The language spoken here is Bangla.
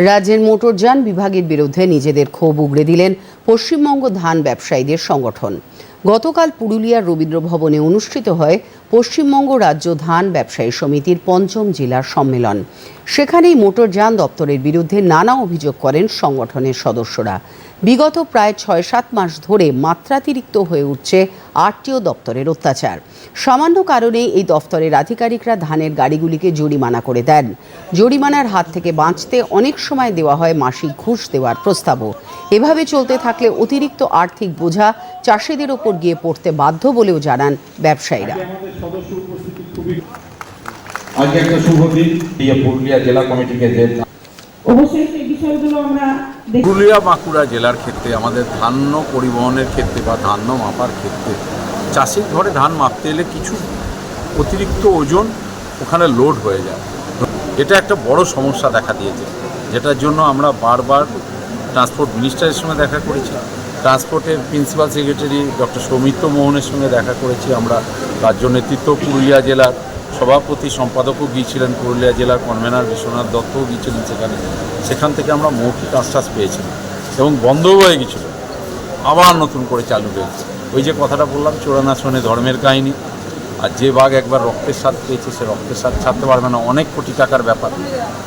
রাজ্যের মোটরযান বিভাগের বিরুদ্ধে নিজেদের ক্ষোভ উগড়ে দিলেন পশ্চিমবঙ্গ ধান ব্যবসায়ীদের সংগঠন। গতকাল পুরুলিয়ার রবীন্দ্র ভবনে অনুষ্ঠিত হয় পশ্চিমবঙ্গ রাজ্য ধান ব্যবসায়ী সমিতির পঞ্চম জেলার সম্মেলন। সেখানেই মোটরযান দপ্তরের বিরুদ্ধে নানা অভিযোগ করেন সংগঠনের সদস্যরা। বিগত প্রায় ছয় সাত মাস ধরে মাত্রাতিরিক্ত হয়ে উঠছে আরটিও দপ্তরের অত্যাচার। সামান্য কারণেই এই দপ্তরের আধিকারিকরা ধানের গাড়িগুলিকে জরিমানা করে দেন। জরিমানার হাত থেকে বাঁচতে অনেক সময় দেওয়া হয় মাসিক ঘুষ দেওয়ার প্রস্তাবও। এভাবে চলতে থাকলে অতিরিক্ত আর্থিক বোঝা চাষিদের ওপর গিয়ে পড়তে বাধ্য বলেও জানান ব্যবসায়ীরা। আমাদের সদস্য উপস্থিতি খুবই আজকে একটা শুভ দিন পুরুলিয়া জেলা কমিটিকে যে অবশ্যই সেই বিষয়গুলো আমরা পুরুলিয়া বাঁকুড়া জেলার ক্ষেত্রে আমাদের ধান্য পরিবহনের ক্ষেত্রে বা ধান্য মাপার ক্ষেত্রে চাষির ঘরে ধান মাপতে এলে কিছু অতিরিক্ত ওজন ওখানে লোড হয়ে যায়। এটা একটা বড় সমস্যা দেখা দিয়েছে যেটার জন্য আমরা বারবার ট্রান্সপোর্ট মিনিস্টারের সঙ্গে দেখা করেছি। ট্রান্সপোর্টের প্রিন্সিপাল সেক্রেটারি ডক্টর সৌমিত্র মোহনের সঙ্গে দেখা করেছি আমরা। রাজ্য নেতৃত্ব পুরুলিয়া জেলার সভাপতি সম্পাদকও গিয়েছিলেন পুরুলিয়া জেলার কনভেনার বিশ্বনাথ দত্তও গিয়েছিলেন সেখানে। সেখান থেকে আমরা মৌখিক আশ্বাস পেয়েছিলাম এবং বন্ধও হয়ে গেছিল আবার নতুন করে চালু হয়েছে। ওই যে কথাটা বললাম চোরানা শোনে ধর্মের কাহিনী। আর যে বাঘ একবার রক্তের স্বাদ পেয়েছে, সে রক্তের স্বাদ ছাড়তে পারবে না। অনেক কোটি টাকার ব্যাপার।